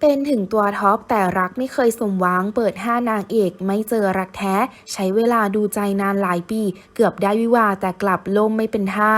เป็นถึงตัวท็อปแต่รักไม่เคยสมหวังเปิด 5 นางเอกไม่เจอรักแท้ ใช้เวลาดูใจนานหลายปี เกือบได้วิวาแต่กลับล่มไม่เป็นท่า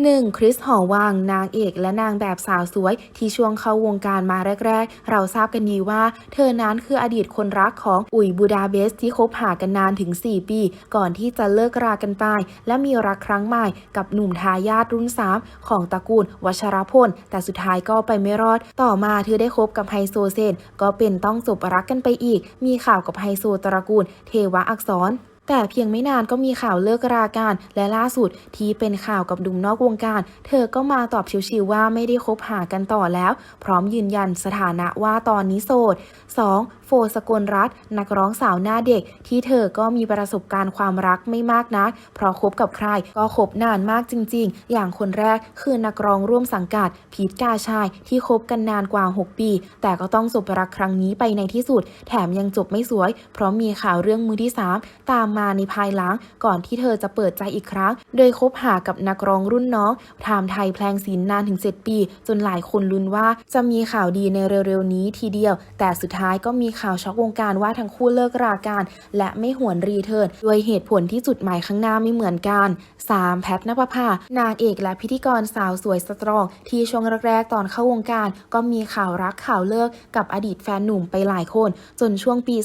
1. คริสหอวัง นางเอกและนางแบบสาวสวยที่ช่วงเข้าวงการมาแรก ๆ เราทราบกันดีว่า เธอนั้นคืออดีตคนรักของอุ๋ยบูดาเบสที่คบหากันนานถึง 4 ปี ก่อนที่จะเลิกรากันไป และมีรักครั้งใหม่กับหนุ่มทายาทรุ่น3ของตระกูลวชรพล แต่สุดท้ายก็ไปไม่รอด ต่อมาเธอได้คบกับไฮโซเซนก็เป็นต้องจบรักกันไปอีก มีข่าวกับไฮโซตระกูล เทวะอักษร แต่เพียงไม่นานก็มีข่าวเลิกรากันและล่าสุดที่เป็นข่าวกับหนุ่มนอกวงการ เธอก็มาตอบชิวๆว่าไม่ได้คบหากันต่อแล้ว พร้อมยืนยันสถานะว่าตอนนี้โสด 2. โฟสกลรัตน์นักร้องสาวหน้าเด็ก ที่เธอก็มีประสบการณ์ความรักไม่มากนัก เพราะคบกับใครก็คบนานมากจริง ๆ อย่างคนแรกคือนักร้องร่วมสังกัดพีทกาชายที่คบกันนานกว่า 6 ปี แต่ก็ต้องจบรักครั้งนี้ไปในที่สุด แถมยังจบไม่สวย เพราะมีข่าวเรื่องมือที่ 3 ตามมาในภายหลัง ก่อนที่เธอจะเปิดใจอีกครั้ง โดยคบหากับนักร้องรุ่นน้องไทม์ไทยแพลงศิลนานถึง 7 ปี จนหลายคนลุ้นว่าจะมีข่าวดีในเร็วๆนี้ทีเดียว แต่สุดท้ายก็มีข่าวช็อกวงการว่าทั้งคู่เลิกรากันและไม่หวนรีเทิร์นด้วยเหตุผลที่จุดหมายข้างหน้าไม่เหมือนกัน 3. แพทนภพานางเอกและพิธีกรสาวสวยสตรอง ที่ช่วงแรกๆตอนเข้าวงการ ก็มีข่าวรักข่าวเลิกกับอดีตแฟนหนุ่มไปหลายคน จนช่วงปี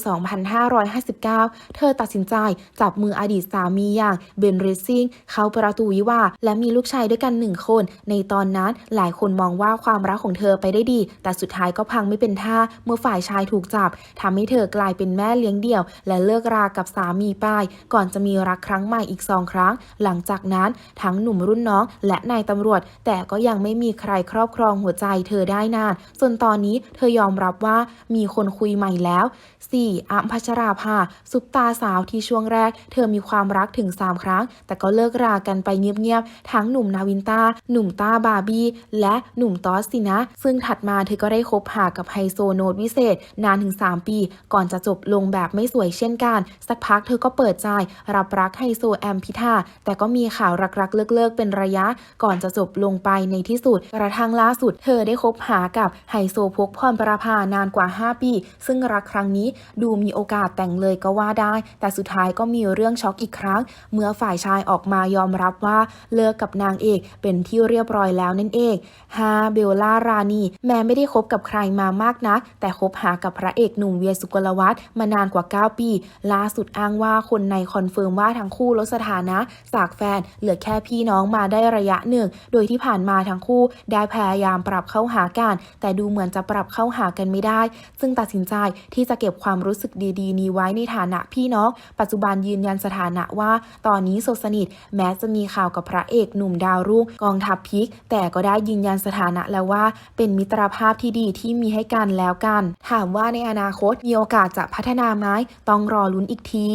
2559 เธอตัดสินใจจับมืออดีตสามีอย่างเบนเรซิงเข้าประตูวิวาและมีลูกชายด้วยกันหนึ่งคน ในตอนนั้นหลายคนมองว่าความรักของเธอไปได้ดี แต่สุดท้ายก็พังไม่เป็นท่าเมื่อฝ่ายชายถูกจับทำให้เธอกลายเป็นแม่เลี้ยงเดี่ยว และเลิกรากับสามีไปก่อนจะมีรักครั้งใหม่อีกสองครั้ง หลังจากนั้นทั้งหนุ่มรุ่นน้องและนายตำรวจ แต่ก็ยังไม่มีใครครอบครองหัวใจเธอได้นานส่วนตอนนี้เธอยอมรับว่ามีคนคุยใหม่แล้ว 4. อัมพัชราภาซุปตาสาวที่ช่วงแรก เธอมีความรักถึง 3 ครั้ง แต่ก็เลิกรากันไปเงียบๆ ทั้งหนุ่มนาวินตา หนุ่มต้าบาร์บี้ และหนุ่มตอสสินะ ซึ่งถัดมาเธอก็ได้คบหากับไฮโซโนดวิเศษ นานถึง 3 ปี ก่อนจะจบลงแบบไม่สวยเช่นกัน สักพักเธอก็เปิดใจ รับรักไฮโซแอมพิธา แต่ก็มีข่าวรักๆ เลิกๆ เป็นระยะ ก่อนจะจบลงไปในที่สุด กระทั่งล่าสุด เธอได้คบหากับไฮโซพกพรประภานานกว่า 5 ปี ซึ่งรักครั้งนี้ดูมีโอกาสแต่งเลยก็ว่าได้ แต่สุดท้ายก็มีเรื่องช็อกอีกครั้ง เมื่อฝ่ายชายออกมายอมรับว่าเลิกกับนางเอกเป็นที่เรียบร้อยแล้วนั่นเองฮาเบลล่ารานีแม้ไม่ได้คบกับใครมามากนัก แต่คบหากับพระเอกหนุ่มเวียสุกลวัฒน์มานานกว่า 9 ปี ล่าสุดอ้างว่าคนในคอนเฟิร์มว่าทั้งคู่ลดสถานะจากแฟนเหลือแค่พี่น้องมาได้ระยะหนึ่ง โดยที่ผ่านมาทั้งคู่ได้พยายามปรับเข้าหากัน แต่ดูเหมือนจะปรับเข้าหากันไม่ได้ ซึ่งตัดสินใจที่จะเก็บความรู้สึกดีๆ นี้ไว้ในฐานะพี่น้อง ปัจจุบันยืนยันสถานะว่า ตอนนี้โซสนิท แม้จะมีข่าวกับพระเอกหนุ่มดาวรุ่งกองทัพพิก แต่ก็ได้ยืนยันสถานะแล้วว่า เป็นมิตรภาพที่ดีที่มีให้กันแล้วกัน ถามว่าในอนาคตมีโอกาสจะพัฒนาไหมต้องรอลุ้นอีกที